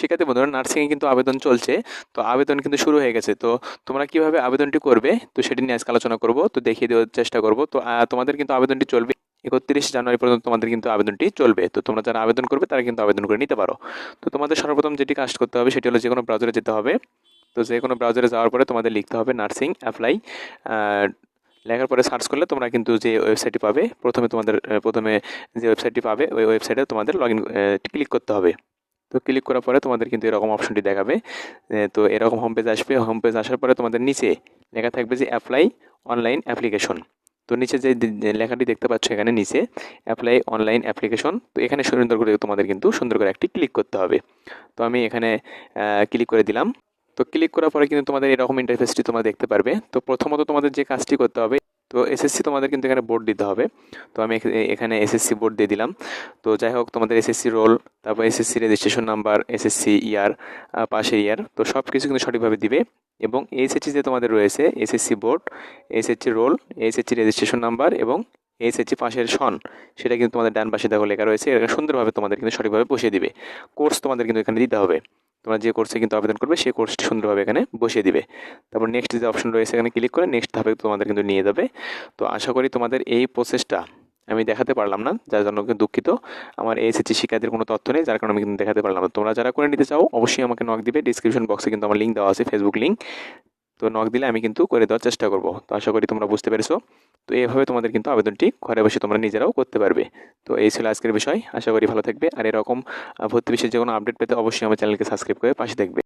শিক্ষার্থী বন্ধুরা নার্সিংয়ে কিন্তু আবেদন চলছে। তো আবেদন কিন্তু শুরু হয়ে গেছে। তো তোমরা কীভাবে আবেদনটি করবে? তো সেটি নিয়ে আজকে আলোচনা করব। তো দেখিয়ে দেওয়ার চেষ্টা করব। তো তোমাদের কিন্তু আবেদনটি চলবে। একত্রিশ জানুয়ারি পর্যন্ত তোমাদের কিন্তু আবেদনটি চলবে। তো তোমরা যারা আবেদন করবে, তারা কিন্তু আবেদন করে নিতে পারো। তো তোমাদের সর্বপ্রথম যেটি কাজ করতে হবে, সেটি হলো যে কোনো ব্রাউজারে যেতে হবে। তো যে কোনো ব্রাউজারে যাওয়ার পরে তোমাদের লিখতে হবে নার্সিং অ্যাপ্লাই লেখার পরে সার্চ করলে তোমরা কিন্তু যে ওয়েবসাইটটি পাবে, প্রথমে তোমাদের প্রথমে যে ওয়েবসাইটটি পাবে, ওই ওয়েবসাইটে তোমাদের লগ ইন ক্লিক করতে হবে। তো ক্লিক করার পরে তোমাদের কিন্তু এরকম অপশনটি দেখাবে। তো এরকম হোম পেজ আসবে। হোম পেজ আসার পরে তোমাদের নিচে লেখা থাকবে যে অ্যাপ্লাই অনলাইন অ্যাপ্লিকেশন তো নিচে যে লেখাটি দেখতে পাচ্ছ এখানে নিচে অ্যাপ্লাই অনলাইন অ্যাপ্লিকেশন তো এখানে সুন্দর করে তোমাদের কিন্তু সুন্দর করে একটি ক্লিক করতে হবে। তো আমি এখানে ক্লিক করে দিলাম। তো ক্লিক করার পরে কিন্তু তোমাদের এরকম ইন্টারফেসটি তোমরা দেখতে পারবে। তো প্রথমত তোমাদের যে কাজটি করতে হবে তো এসএসসি তোমাদের কিন্তু এখানে বোর্ড দিতে হবে তো আমি এখ- এখানে এসএসসি বোর্ড দিয়ে দিলাম তো যাই হোক তোমাদের এসএসসি রোল তারপর SSC registration number SSC year পাশের ইয়ার তো সব কিছু কিন্তু সঠিকভাবে দিবে এবং এইচএসসি যে তোমাদের রয়েছে SSC board HSC roll HSC registration number এবং এইচএসসি পাশের সন সেটা কিন্তু তোমাদের ডান পাশে দেখো লেখা রয়েছে এটা সুন্দরভাবে তোমাদের কিন্তু সঠিকভাবে বসিয়ে দিবে কোর্স তোমাদের কিন্তু এখানে দিতে হবে তোমরা যে কোর্সে কিন্তু আবেদন করবে, সেই কোর্সটি সুন্দরভাবে এখানে বসিয়ে দিবে। তারপর নেক্সট যে অপশন রয়েছে এখানে ক্লিক করে নেক্সট ধাপে তোমাদের কিন্তু নিয়ে যাবে। তো আশা করি তোমাদের এই প্রসেসটা আমি দেখাতে পারলাম না, যার জন্য কিন্তু দুঃখিত। আমার এসএসসি শিক্ষার্থীর কোনো তথ্য নেই, যার কারণে আমি কিন্তু দেখাতে পারলাম না। তোমরা যারা করে নিতে চাও, অবশ্যই আমাকে নক দিবে। ডিসক্রিপশন বক্সে কিন্তু আমার লিঙ্ক দেওয়া আছে ফেসবুক লিঙ্ক তো নক দিলে আমি কিন্তু করে দেওয়ার চেষ্টা করব। তো আশা করি তোমরা বুঝতে পেরেছ। তো এভাবে তোমাদের কিন্তু আবেদনটি ঘরে বসে তোমরা নিজেরাও করতে পারবে। তো এই ছিল আজকের বিষয়। আশা করি ভালো থাকবে। আর এরকম ভর্তি বিষয়ে যে কোনো আপডেট পেতে অবশ্যই আমার চ্যানেলকে সাবস্ক্রাইব করে পাশে থাকবে